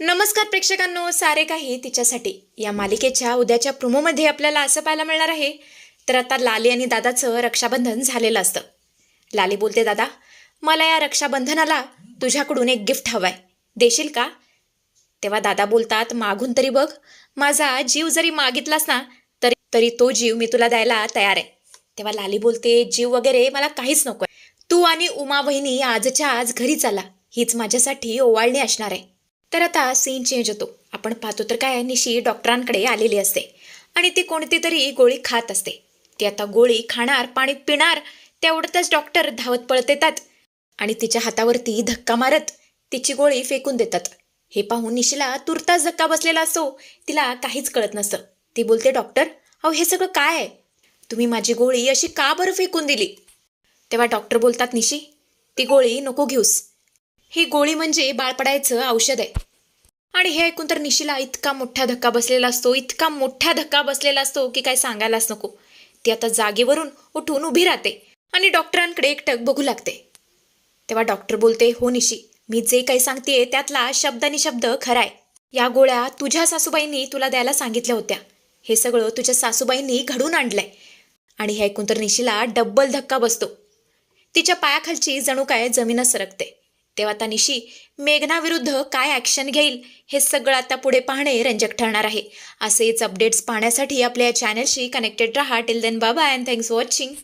नमस्कार प्रेक्षकांनो सारे काही तिच्यासाठी. या मालिकेच्या उद्याच्या प्रोमोमध्ये आपल्याला असं पाहायला मिळणार आहे. तर आता लाली आणि दादाचं रक्षाबंधन झालेलं असतं. लाली बोलते दादा मला या रक्षाबंधनाला तुझ्याकडून एक गिफ्ट हवं आहे देशील का? तेव्हा दादा बोलतात मागून तरी बघ. माझा जीव जरी मागितलास ना तरी तरी तो जीव मी तुला द्यायला तयार आहे. तेव्हा लाली बोलते जीव वगैरे मला काहीच नको तू आणि उमा वहिनी आजच्या आज घरी चला. हीच माझ्यासाठी ओवाळणी असणार आहे. तर आता सीन चेंज होतो. आपण पाहतो तर काय निशी डॉक्टरांकडे आलेली असते. आणि ती कोणती तरी गोळी खात असते. ती आता गोळी खाणार पाणी पिणार तेवढ्यातच डॉक्टर धावत पळत येतात आणि तिच्या हातावरती धक्का मारत तिची गोळी फेकून देतात. हे पाहून निशीला तुर्तास धक्का बसलेला असो तिला काहीच कळत नसतं. ती बोलते डॉक्टर अहो हे सगळं काय आहे? तुम्ही माझी गोळी अशी का बरं फेकून दिली? तेव्हा डॉक्टर बोलतात निशी ती गोळी नको घेऊस. ही गोळी म्हणजे बाळपडायचं औषध आहे. आणि हे ऐकून तर निशीला इतका मोठा धक्का बसलेला असतो इतका मोठा धक्का बसलेला असतो की काय सांगायलाच नको. ती आता जागेवरून उठून उभी राहते आणि डॉक्टरांकडे एकटक बघू लागते. तेव्हा डॉक्टर बोलते हो निशी मी जे काही सांगतेय त्यातला शब्दानी शब्द खरा आहे. या गोळ्या तुझ्या सासूबाईंनी तुला द्यायला सांगितल्या होत्या. हे सगळं तुझ्या सासूबाईंनी घडून आणलंय. आणि हे ऐकून तर निशीला डब्बल धक्का बसतो. तिच्या पायाखालची जणू काय जमीनच सरकते. तेव्हा आता निशी मेघनाविरुद्ध काय ॲक्शन घेईल हे सगळं आता पुढे पाहणे रंजक ठरणार आहे. असेच अपडेट्स पाहण्यासाठी आपल्या चॅनलशी कनेक्टेड राहा. Till then bye bye and thanks watching